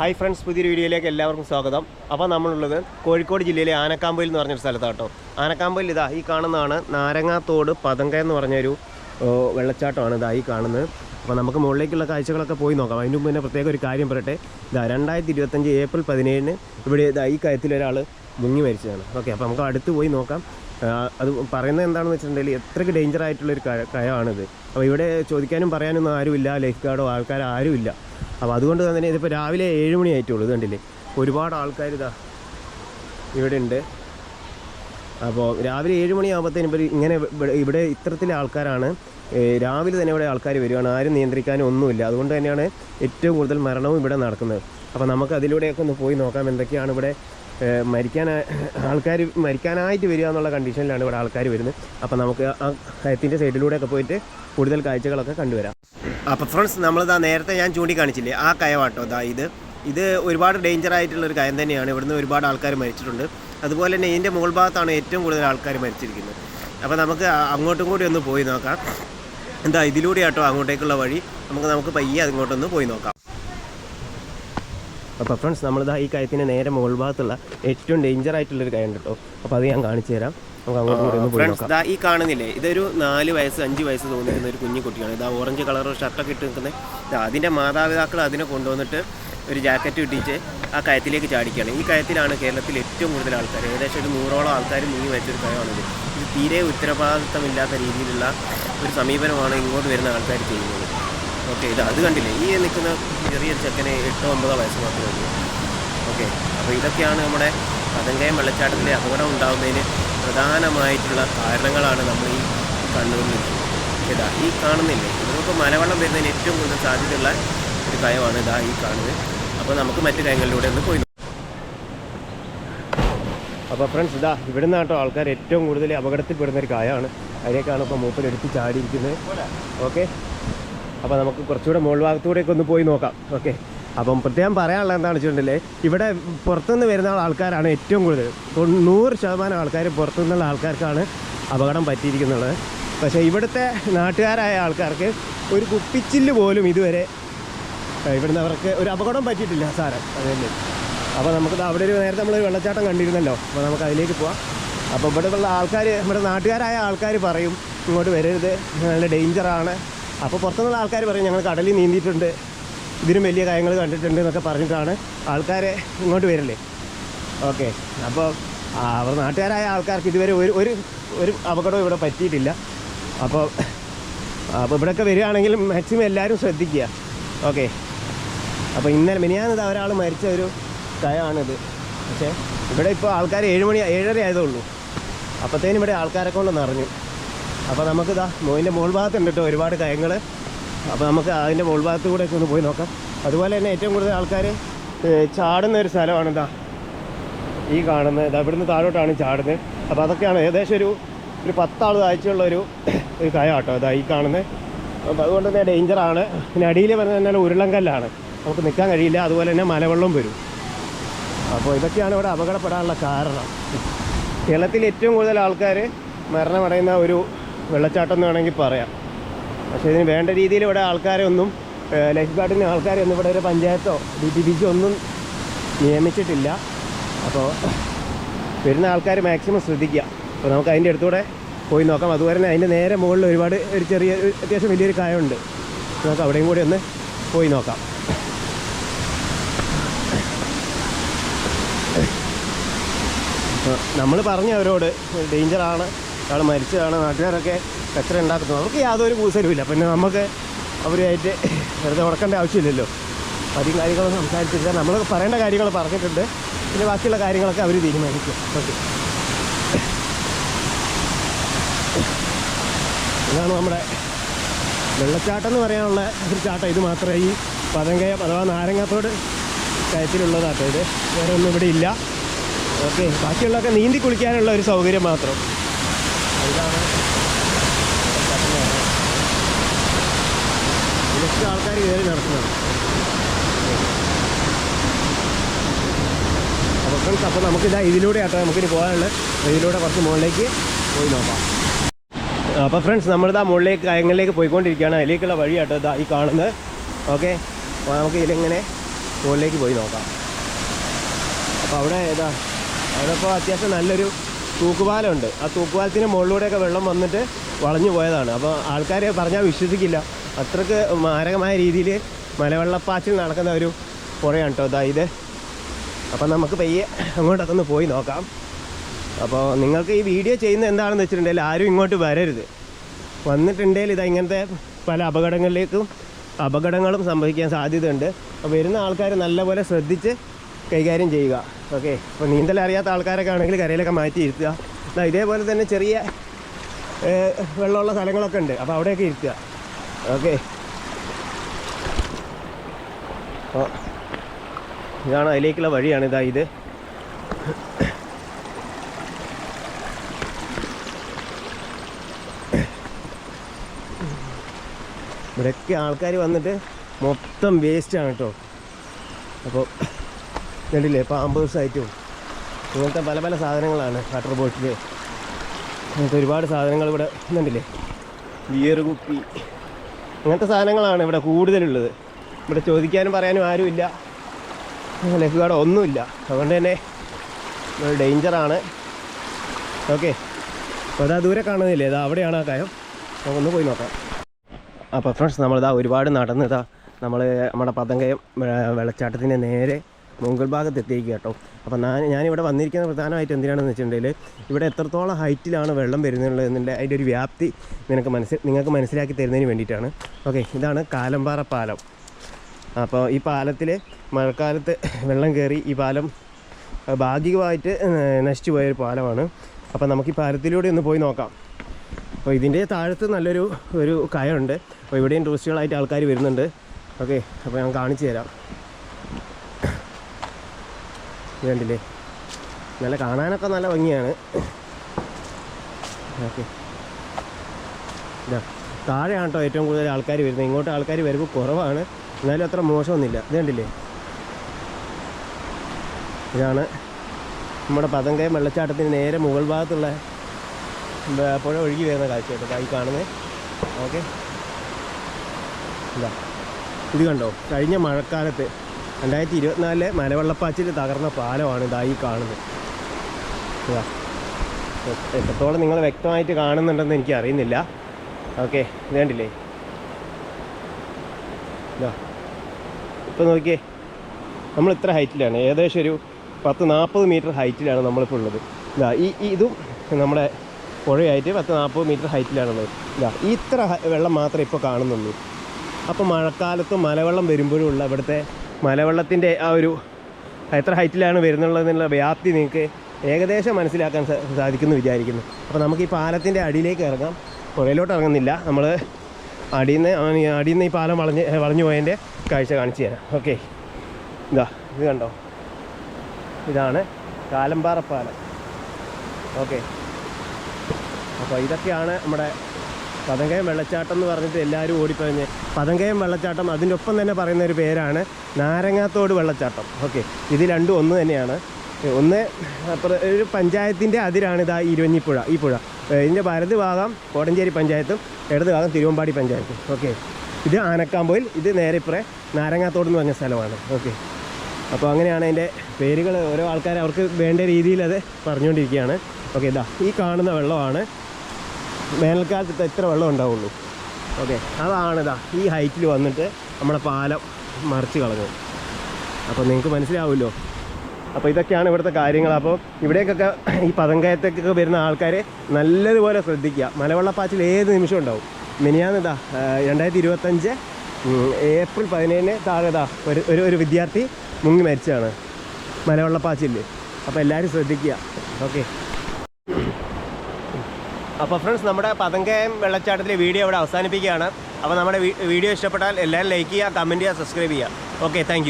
Hi friends പുതിയൊരു വീഡിയോയിലേക്ക് എല്ലാവർക്കും സ്വാഗതം. അപ്പോൾ നമ്മളുള്ളത് കോഴിക്കോട് ജില്ലയിലെ ആനക്കാമ്പയിൽ എന്ന് പറഞ്ഞൊരു സ്ഥലത്താണ് കേട്ടോ. ആനക്കാമ്പയിൽ ഇതാ ഈ കാണുന്നതാണ് നാരങ്ങാത്തോട് പതങ്ക എന്ന് പറഞ്ഞൊരു വെള്ളച്ചാട്ടമാണ് ഇതാ ഈ കാണുന്നത്. അപ്പോൾ നമുക്ക് മുകളിലേക്കുള്ള കാഴ്ചകളൊക്കെ പോയി നോക്കാം. അതിന് മുമ്പ് തന്നെ പ്രത്യേക ഒരു കാര്യം പറയട്ടെ. ഇതാ രണ്ടായിരത്തി ഇരുപത്തഞ്ച് ഏപ്രിൽ പതിനേഴിന് ഇവിടെ ഇതാ ഈ കയത്തിൽ ഒരാൾ മുങ്ങി മരിച്ചതാണ്. ഓക്കെ അപ്പോൾ നമുക്ക് അടുത്ത് പോയി നോക്കാം. അത് പറയുന്നത് എന്താണെന്ന് വെച്ചിട്ടുണ്ടെങ്കിൽ എത്രയ്ക്ക് കയ കയമാണിത് അപ്പോൾ ഇവിടെ ചോദിക്കാനും പറയാനൊന്നും ആരുമില്ല. ലൈഫ് ഗാർഡോ ആൾക്കാരോ ആരുമില്ല. അപ്പോൾ അതുകൊണ്ട് തന്നെ ഇതിപ്പോൾ രാവിലെ ഏഴ് മണി ആയിട്ടുള്ളൂ ഇത് കണ്ടില്ലേ? ഒരുപാട് ആൾക്കാർ ഇതാ ഇവിടെ ഉണ്ട്. അപ്പോൾ രാവിലെ ഏഴ് മണിയാകുമ്പോഴത്തേനും ഇവർ ഇങ്ങനെ ഇവിടെ- ഇത്തരത്തിലെ ആൾക്കാരാണ്. രാവിലെ തന്നെ ഇവിടെ ആൾക്കാർ വരികയാണ് ആരും നിയന്ത്രിക്കാനും ഒന്നുമില്ല. അതുകൊണ്ട് തന്നെയാണ് ഏറ്റവും കൂടുതൽ മരണവും ഇവിടെ നടക്കുന്നത്. അപ്പോൾ നമുക്ക് അതിലൂടെയൊക്കെ ഒന്ന് പോയി നോക്കാം എന്തൊക്കെയാണ് ഇവിടെ മരിക്കാൻ ആൾക്കാർ മരിക്കാനായിട്ട് വരിക എന്നുള്ള കണ്ടീഷനിലാണ് ഇവിടെ ആൾക്കാർ വരുന്നത്. അപ്പോൾ നമുക്ക് ആ കയത്തിന്റെ സൈഡിലൂടെയൊക്കെ പോയിട്ട് കൂടുതൽ കാഴ്ചകളൊക്കെ കണ്ടുവരാം. അപ്പോൾ ഫ്രണ്ട്സ് നമ്മളിതാ നേരത്തെ ഞാൻ ചൂണ്ടിക്കാണിച്ചില്ലേ ആ കയവാട്ടോ ഇതാ ഇത്. ഇത് ഒരുപാട് ഡേഞ്ചർ ആയിട്ടുള്ളൊരു കയം തന്നെയാണ്. ഇവിടുന്ന് ഒരുപാട് ആൾക്കാർ മരിച്ചിട്ടുണ്ട്. അതുപോലെ തന്നെ ഇതിന്റെ മുകൾ ഭാഗത്താണ് ഏറ്റവും കൂടുതൽ ആൾക്കാർ മരിച്ചിരിക്കുന്നത്. അപ്പോൾ നമുക്ക് അങ്ങോട്ടും കൂടി ഒന്ന് പോയി നോക്കാം. എന്താ ഇതിലൂടെ ആട്ടോ അങ്ങോട്ടേക്കുള്ള വഴി. നമുക്ക് നമുക്ക് പയ്യെ അങ്ങോട്ടൊന്ന് പോയി നോക്കാം. അപ്പോൾ ഫ്രണ്ട്സ് നമ്മളിതാ ഈ കയത്തിന്റെ നേരെ മുകൾ ഭാഗത്തുള്ള ഏറ്റവും ഡേഞ്ചർ ആയിട്ടുള്ളൊരു കയം കേട്ടോ അപ്പോൾ അത് ഞാൻ കാണിച്ചു തരാം നോക്കാം. ഇതാ ഈ കാണുന്നില്ലേ ഇതൊരു നാല് വയസ്സ് അഞ്ച് വയസ്സ് തോന്നിക്കുന്ന ഒരു കുഞ്ഞു കുട്ടിയാണ്. ഇതാ ഓറഞ്ച് കളർ ഷർട്ടൊക്കെ ഇട്ട് നിൽക്കുന്നത്. അതിന്റെ മാതാപിതാക്കൾ അതിനെ കൊണ്ടുവന്നിട്ട് ഒരു ജാക്കറ്റ് ഇട്ടിച്ച് ആ കയത്തിലേക്ക് ചാടിക്കുകയാണ്. ഈ കയത്തിലാണ് കേരളത്തിൽ ഏറ്റവും കൂടുതൽ ആൾക്കാർ. ഏകദേശം ഒരു നൂറോളം ആൾക്കാർ മുങ്ങി വെച്ചൊരു കയമാണിത് ഇത് തീരെ ഉത്തരവാദിത്തമില്ലാത്ത രീതിയിലുള്ള ഒരു സമീപനമാണ് ഇങ്ങോട്ട് വരുന്ന ആൾക്കാർ ചെയ്യുന്നത്. ഓക്കെ ഇത് അത് കണ്ടില്ലേ? ഈ നിൽക്കുന്ന ചെറിയ ചെക്കന് എട്ടോ ഒമ്പതോ വയസ്സ് മാത്രമേ ഉള്ളൂ. ഓക്കെ അപ്പോൾ ഇതൊക്കെയാണ് നമ്മുടെ പതങ്കയം വെള്ളച്ചാട്ടത്തിലെ അപകടം ഉണ്ടാകുന്നതിന് പ്രധാനമായിട്ടുള്ള കാരണങ്ങളാണ് നമ്മൾ ഈ കണ്ണൂരിൽ ഇതാ ഈ കാണുന്നില്ലേ? നമുക്ക് മലവെള്ളം വരുന്നതിന് ഏറ്റവും കൂടുതൽ സാധ്യതയുള്ള ഒരു കയമാണ് ഇതാ ഈ കാണുന്നത്. അപ്പോൾ നമുക്ക് മറ്റു കാര്യങ്ങളിലൂടെ ഒന്ന് പോയി അപ്പോൾ ഫ്രണ്ട്സ് ഇതാ ഇവിടെ നിന്നാട്ടോ ആൾക്കാർ ഏറ്റവും കൂടുതൽ അപകടത്തിൽപ്പെടുന്ന ഒരു കായമാണ്. അതിനേക്കാണ് ഇപ്പോൾ എടുത്ത് ചാടിയിരിക്കുന്നത്. ഓക്കെ? അപ്പോൾ നമുക്ക് കുറച്ചുകൂടെ മുകൾ ഭാഗത്തൂടെയൊക്കെ ഒന്ന് പോയി നോക്കാം. ഓക്കെ? അപ്പം പ്രത്യേകം പറയാനുള്ളത് എന്താണെന്ന് വെച്ചിട്ടുണ്ടെങ്കിൽ ഇവിടെ പുറത്തുനിന്ന് വരുന്ന ആൾക്കാരാണ് ഏറ്റവും കൂടുതൽ. നൂറ് ശതമാനം ആൾക്കാർ പുറത്തുനിന്നുള്ള ആൾക്കാർക്കാണ് അപകടം പറ്റിയിരിക്കുന്നത്. പക്ഷേ ഇവിടുത്തെ നാട്ടുകാരായ ആൾക്കാർക്ക് ഒരു കുപ്പിച്ചില്ല് പോലും ഇതുവരെ ഇവിടുന്ന് അവർക്ക് ഒരു അപകടം പറ്റിയിട്ടില്ല സാരം അതല്ലേ? അപ്പോൾ നമുക്ക് അവിടെ ഒരു നേരത്തെ നമ്മൾ വെള്ളച്ചാട്ടം കണ്ടിരുന്നല്ലോ. അപ്പോൾ നമുക്ക് അതിലേക്ക് പോവാം. അപ്പോൾ ഇവിടെ ഉള്ള ആൾക്കാർ നമ്മുടെ നാട്ടുകാരായ ആൾക്കാർ പറയും ഇങ്ങോട്ട് വരരുത് നല്ല ഡേഞ്ചറാണ്. അപ്പോൾ പുറത്തുനിന്നുള്ള ആൾക്കാർ പറയും ഞങ്ങൾ കടലിൽ നീന്തിയിട്ടുണ്ട്. ഇതിനും വലിയ കാര്യങ്ങൾ കണ്ടിട്ടുണ്ട് എന്നൊക്കെ പറഞ്ഞിട്ടാണ് ആൾക്കാരെ ഇങ്ങോട്ട് വരില്ലേ ഓക്കെ അപ്പോൾ അവർ നാട്ടുകാരായ ആൾക്കാർക്ക് ഇതുവരെ ഒരു ഒരു ഒരു അപകടവും ഇവിടെ പറ്റിയിട്ടില്ല. അപ്പോൾ അപ്പോൾ ഇവിടെയൊക്കെ വരികയാണെങ്കിൽ മാക്സിമം എല്ലാവരും ശ്രദ്ധിക്കുക. ഓക്കെ അപ്പോൾ ഇന്നലെ മിനിയാന്നത് ഒരാൾ മരിച്ച ഒരു കയാണിത് പക്ഷേ ഇവിടെ ഇപ്പോൾ ആൾക്കാർ ഏഴ് മണി ഏഴര ആയതേ ഉള്ളൂ അപ്പോഴത്തേനും ഇവിടെ ആൾക്കാരെ കൊണ്ട് നിറഞ്ഞു അപ്പോൾ നമുക്കിതാ മോയിന്റെ മുകൾ ഭാഗത്തുണ്ട് കേട്ടോ ഒരുപാട് കയങ്ങൾ അപ്പോൾ നമുക്ക് അതിന്റെ മുൾഭാഗത്ത് കൂടെ ഒക്കെ ഒന്ന് പോയി നോക്കാം. അതുപോലെ തന്നെ ഏറ്റവും കൂടുതൽ ആൾക്കാർ ചാടുന്ന ഒരു സ്ഥലമാണ് എന്താ ഈ കാണുന്നത് ഇതാ ഇവിടുന്ന് താഴോട്ടാണ് ചാടുന്നത്. അപ്പോൾ അതൊക്കെയാണ് ഏകദേശം ഒരു ഒരു പത്താൾ താഴ്ചയുള്ള ഒരു ഒരു കയ കേട്ടോ ഇതാ ഈ കാണുന്നത് അപ്പോൾ അതുകൊണ്ട് തന്നെ ഡേഞ്ചറാണ് പിന്നെ അടിയിൽ പറഞ്ഞു തന്നെ ഉരുളങ്കല്ലാണ് നമുക്ക് നിൽക്കാൻ കഴിയില്ല. അതുപോലെ തന്നെ മലവെള്ളം വരും. അപ്പോൾ ഇതൊക്കെയാണ് ഇവിടെ അപകടപ്പെടാനുള്ള കാരണം. കേരളത്തിൽ ഏറ്റവും കൂടുതൽ ആൾക്കാർ മരണമടയുന്ന ഒരു വെള്ളച്ചാട്ടം എന്ന് വേണമെങ്കിൽ പറയാം. പക്ഷേ ഇതിന് വേണ്ട രീതിയിൽ ഇവിടെ ആൾക്കാരെ ഒന്നും ലൈഫ് ഗാർഡിന് ആൾക്കാരെ ഒന്നും ഇവിടെ ഒരു പഞ്ചായത്തോ ഡി ടി പിക്കോ ഒന്നും നിയമിച്ചിട്ടില്ല. അപ്പോൾ വരുന്ന ആൾക്കാർ മാക്സിമം ശ്രദ്ധിക്കുക. അപ്പോൾ നമുക്ക് അതിന്റെ അടുത്തൂടെ പോയി നോക്കാം. അതുപോലെ തന്നെ അതിന്റെ നേരെ മുകളിൽ ഒരുപാട് ഒരു ചെറിയ അത്യാവശ്യം വലിയൊരു കായമുണ്ട്. നമുക്ക് അവിടെയും കൂടി ഒന്ന് പോയി നോക്കാം. നമ്മൾ പറഞ്ഞു അവരോട് ഡേഞ്ചറാണ്. അയാൾ മരിച്ചതാണ്. നാട്ടുകാരൊക്കെ കച്ചറ ഉണ്ടാക്കുന്നത് നമുക്ക് യാതൊരു കൂസലുമില്ല പിന്നെ നമുക്ക് അവരുമായിട്ട് വെറുതെ ഉടക്കേണ്ട ആവശ്യമില്ലല്ലോ. അധികം കാര്യങ്ങളും സംസാരിച്ചില്ല നമ്മൾ പറയേണ്ട കാര്യങ്ങൾ പറഞ്ഞിട്ടുണ്ട്. പിന്നെ ബാക്കിയുള്ള കാര്യങ്ങളൊക്കെ അവർ തീരുമാനിക്കും. ഓക്കെ. ഇതാണ് നമ്മുടെ വെള്ളച്ചാട്ടം എന്ന് പറയാനുള്ള ഒരു ചാട്ടം. ഇത് മാത്രമേ ഈ പതങ്കയം അഥവാ നാരങ്ങാത്തോട് കയറ്റിലുള്ളതാട്ടോ ഇത്. വേറെ ഒന്നും ഇവിടെ ഇല്ല. ഓക്കെ. ബാക്കിയുള്ളതൊക്കെ നീന്തി കുളിക്കാനുള്ള ഒരു സൗകര്യം മാത്രം. ഇതാണ് വെള്ളച്ചാട്ടം എന്ന് പറയുന്നത്. ആൾക്കാർ കയറി നടക്കുന്നത് അപ്പോൾ ഫ്രണ്ട്സ് അപ്പോൾ നമുക്കിതാ ഇതിലൂടെ ആട്ടോ നമുക്കിനി പോകാനുള്ളത് ഇതിലൂടെ കുറച്ച് മുകളിലേക്ക് പോയി നോക്കാം. അപ്പോൾ ഫ്രണ്ട്സ് നമ്മളിതാ മുകളിലേക്ക് കയങ്ങളിലേക്ക് പോയിക്കൊണ്ടിരിക്കുകയാണ്. അതിലേക്കുള്ള വഴി ആട്ടോ ഇതാ ഈ കാണുന്നത്. ഓക്കെ? അപ്പോൾ നമുക്ക് ഇതിലിങ്ങനെ മുകളിലേക്ക് പോയി നോക്കാം. അപ്പോൾ അവിടെ ഏതാ അവിടെ ഇപ്പോൾ അത്യാവശ്യം നല്ലൊരു തൂക്കുപാലമുണ്ട്. ആ തൂക്കുപാലത്തിന് മുകളിലൂടെയൊക്കെ വെള്ളം വന്നിട്ട് വളഞ്ഞു പോയതാണ്. അപ്പോൾ ആൾക്കാരെ പറഞ്ഞാൽ വിശ്വസിക്കില്ല. അത്രയ്ക്ക് മാരകമായ രീതിയിൽ മലവെള്ളപ്പാച്ചിൽ നടക്കുന്ന ഒരു പുഴയാണ് കേട്ടോ. ഇതാ. അപ്പം നമുക്ക് പയ്യെ അങ്ങോട്ടൊക്കെ ഒന്ന് പോയി നോക്കാം. അപ്പോൾ നിങ്ങൾക്ക് ഈ വീഡിയോ ചെയ്യുന്ന എന്താണെന്ന് വെച്ചിട്ടുണ്ടെങ്കിൽ ആരും ഇങ്ങോട്ട് വരരുത്. വന്നിട്ടുണ്ടെങ്കിൽ ഇതാ ഇങ്ങനത്തെ പല അപകടങ്ങളിലേക്കും അപകടങ്ങളും സംഭവിക്കാൻ സാധ്യതയുണ്ട്. അപ്പോൾ വരുന്ന ആൾക്കാർ നല്ലപോലെ ശ്രദ്ധിച്ച് കൈകാര്യം ചെയ്യുക. ഓക്കെ. അപ്പോൾ നീന്തൽ അറിയാത്ത ആൾക്കാരൊക്കെ ആണെങ്കിൽ കരയിലൊക്കെ മാറ്റി ഇരുത്തുക. ഇതേപോലെ തന്നെ ചെറിയ വെള്ളമുള്ള സ്ഥലങ്ങളൊക്കെ ഉണ്ട്. അപ്പോൾ അവിടെയൊക്കെ ഇരുത്തുക. ഓക്കെ. അപ്പോൾ ഇതാണ് അതിലേക്കുള്ള വഴിയാണ് ഇതാ ഇത്. ഇവിടെയൊക്കെ ആൾക്കാർ വന്നിട്ട് മൊത്തം വേസ്റ്റാണ് കേട്ടോ അപ്പോൾ കണ്ടില്ലേ പാമ്പേഴ്സ് ആയിട്ടും ഇങ്ങനത്തെ പല പല സാധനങ്ങളാണ് വാട്ടർ ബോട്ടിൽ അങ്ങനത്തെ ഒരുപാട് സാധനങ്ങൾ ഇവിടെ കണ്ടില്ലേ? ബിയർ കുപ്പി. അങ്ങനത്തെ സാധനങ്ങളാണ് ഇവിടെ കൂടുതലുള്ളത്. ഇവിടെ ചോദിക്കാനും പറയാനും ആരുമില്ല. ലൈഫ് ഗാർഡ് ഒന്നുമില്ല. അതുകൊണ്ട് തന്നെ ഒരു ഡേഞ്ചറാണ് ഓക്കെ. അപ്പോൾ അതാ ദൂരെ കാണുന്നില്ലേ? ഇതാ അവിടെയാണ് ആ കായം. നമുക്കൊന്ന് പോയി നോക്കാം. അപ്പോൾ ഫ്രണ്ട്സ് നമ്മളിതാ ഒരുപാട് നടന്ന് ഇതാ നമ്മൾ നമ്മുടെ പതങ്കയം വെള്ളച്ചാട്ടത്തിന്റെ നേരെ മുകൾ ഭാഗത്ത് എത്തിയിരിക്കുക കേട്ടോ അപ്പോൾ ഞാൻ ഞാനിവിടെ വന്നിരിക്കുന്ന പ്രധാനമായിട്ട് എന്തിനാണെന്ന് വെച്ചിട്ടുണ്ടെങ്കിൽ ഇവിടെ എത്രത്തോളം ഹൈറ്റിലാണ് വെള്ളം വരുന്നുള്ളത് എന്നതിന്റെ അതിന്റെ ഒരു വ്യാപ്തി നിനക്ക് മനസ്സിൽ നിങ്ങൾക്ക് മനസ്സിലാക്കി തരുന്നതിന് വേണ്ടിയിട്ടാണ്. ഓക്കെ ഇതാണ് കാലമ്പാറ പാലം. അപ്പോൾ ഈ പാലത്തിൽ മഴക്കാലത്ത് വെള്ളം കയറി ഈ പാലം ഭാഗികമായിട്ട് നശിച്ചു പോയൊരു പാലമാണ്. അപ്പോൾ നമുക്ക് ഈ പാലത്തിലൂടെ ഒന്ന് പോയി നോക്കാം. അപ്പോൾ ഇതിന്റെ താഴത്ത് നല്ലൊരു ഒരു കയമുണ്ട് അപ്പോൾ ഇവിടെയും ടൂറിസ്റ്റുകളായിട്ട് ആൾക്കാർ വരുന്നുണ്ട്. ഓക്കെ അപ്പോൾ ഞാൻ കാണിച്ചു തരാം. ഇത് കണ്ടില്ലേ? നല്ല കാണാനൊക്കെ നല്ല ഭംഗിയാണ്. ഓക്കെ. താഴെയാണ് കേട്ടോ ഏറ്റവും കൂടുതൽ ആൾക്കാർ വരുന്നത്. ഇങ്ങോട്ട് ആൾക്കാർ വരുമ്പോൾ കുറവാണ്. എന്നാലും അത്ര മോശമൊന്നുമില്ല. ഇത് കണ്ടില്ലേ? ഇതാണ് നമ്മുടെ പതങ്കയം വെള്ളച്ചാട്ടത്തിന് നേരെ മുകൾ ഭാഗത്തുള്ള പുഴ ഒഴുകി വരുന്ന കാഴ്ച കേട്ടോ. ഈ കാണുന്നത് ഓക്കെ. ഇതാ. ഇത് കണ്ടോ? കഴിഞ്ഞ മഴക്കാലത്ത് രണ്ടായിരത്തി ഇരുപത്തിനാലിലെ മലവെള്ളപ്പാച്ചിൽ തകർന്ന പാലമാണ് ഇതായി കാണുന്നത്. എത്രത്തോളം നിങ്ങൾ വ്യക്തമായിട്ട് കാണുന്നുണ്ടെന്ന് എനിക്ക് അറിയുന്നില്ല. ഓക്കെ ഇത് കണ്ടില്ലേ? നോക്കിയേ നമ്മൾ ഇത്ര ഹൈറ്റിലാണ്. ഏകദേശം ഒരു പത്ത് നാൽപ്പത് മീറ്റർ ഹൈറ്റിലാണ് നമ്മളിപ്പോൾ ഉള്ളത്. ഇതാ ഈ ഇതും നമ്മുടെ പുഴയായിട്ട് പത്ത് നാൽപ്പത് മീറ്റർ ഹൈറ്റിലാണുള്ളത്. ഇതാ ഇത്ര വെള്ളം മാത്രമേ ഇപ്പോൾ കാണുന്നുള്ളൂ. അപ്പോൾ മഴക്കാലത്തും മലവെള്ളം വരുമ്പോഴും ഉള്ള ഇവിടുത്തെ മലവെള്ളത്തിന്റെ ആ ഒരു എത്ര ഹൈറ്റിലാണ് വരുന്നുള്ളതെന്നുള്ള വ്യാപ്തി നിങ്ങൾക്ക് ഏകദേശം മനസ്സിലാക്കാൻ സാധിക്കുമെന്ന് വിചാരിക്കുന്നു. അപ്പോൾ നമുക്ക് ഈ പാലത്തിന്റെ അടിയിലേക്ക് ഇറങ്ങാം. പുഴയിലോട്ട് ഇറങ്ങുന്നില്ല. നമ്മൾ അടിയിൽ നിന്ന് അടിയിൽ നിന്ന് ഈ പാലം വളഞ്ഞ് വളഞ്ഞു പോയതിന്റെ കാഴ്ച കാണിച്ചു തരാം. ഓക്കെ. ഇതാ ഇത് കണ്ടോ? ഇതാണ് കാലമ്പാറ പാലം. ഓക്കെ. അപ്പോൾ ഇതൊക്കെയാണ് നമ്മുടെ പതങ്കയം വെള്ളച്ചാട്ടം എന്ന് പറഞ്ഞിട്ട് എല്ലാവരും ഓടിപ്പറഞ്ഞ് പതങ്കയം വെള്ളച്ചാട്ടം അതിന്റെ ഒപ്പം തന്നെ പറയുന്ന ഒരു പേരാണ് നാരങ്ങാത്തോട് വെള്ളച്ചാട്ടം. ഓക്കെ ഇത് രണ്ടും ഒന്ന് തന്നെയാണ്. ഒന്ന് ഒരു പഞ്ചായത്തിന്റെ അതിരാണ് ആ ഇരുവഞ്ഞിപ്പുഴ ഈ പുഴ. ഇതിന്റെ വലത് ഭാഗം കോടഞ്ചേരി പഞ്ചായത്തും ഇടത് ഭാഗം തിരുവമ്പാടി പഞ്ചായത്തും. ഓക്കെ ഇത് ആനക്കാമ്പോയിൽ ഇത് നേരെ ഇപ്പുറേ നാരങ്ങാത്തോട് എന്ന് പറഞ്ഞ സ്ഥലമാണ്. ഓക്കെ അപ്പോൾ അങ്ങനെയാണ് അതിന്റെ പേരുകൾ ഓരോ ആൾക്കാർ അവർക്ക് വേണ്ട രീതിയിൽ അത് പറഞ്ഞുകൊണ്ടിരിക്കുകയാണ്. ഓക്കെ ഇതാ ഈ കാണുന്ന വെള്ളമാണ് വേനൽക്കാലത്ത് എത്ര വെള്ളം ഉണ്ടാവുള്ളൂ. ഓക്കെ അതാണ് ഇതാ ഈ ഹൈറ്റിൽ വന്നിട്ട് നമ്മുടെ പാലം മറിച്ച് കളഞ്ഞു അപ്പോൾ നിങ്ങൾക്ക് മനസ്സിലാവുമല്ലോ. അപ്പോൾ ഇതൊക്കെയാണ് ഇവിടുത്തെ കാര്യങ്ങൾ. അപ്പോൾ ഇവിടേക്കൊക്കെ ഈ പതങ്കയത്തേക്കൊക്കെ വരുന്ന ആൾക്കാർ നല്ലതുപോലെ ശ്രദ്ധിക്കുക. മലവെള്ളപ്പാച്ചിൽ ഏത് നിമിഷം ഉണ്ടാവും. മിനിയാന്ന് ഇതാ ആ, രണ്ടായിരത്തി ഇരുപത്തഞ്ച് ഏപ്രിൽ പതിനേഴിന് താഴെ ഇതാ ഒരു ഒരു ഒരു വിദ്യാർത്ഥി മുങ്ങി മരിച്ചതാണ് മലവെള്ളപ്പാച്ചിൽ അപ്പോൾ എല്ലാവരും ശ്രദ്ധിക്കുക. ഓക്കെ അപ്പോൾ ഫ്രണ്ട്സ് നമ്മുടെ പതങ്കയം വെള്ളച്ചാട്ടത്തിലെ വീഡിയോ ഇവിടെ അവസാനിപ്പിക്കുകയാണ്. അപ്പോൾ നമ്മുടെ വീഡിയോ ഇഷ്ടപ്പെട്ടാൽ എല്ലാവരും ലൈക്ക് ചെയ്യുക കമന്റ് ചെയ്യുക സബ്സ്ക്രൈബ് ചെയ്യുക. Okay thank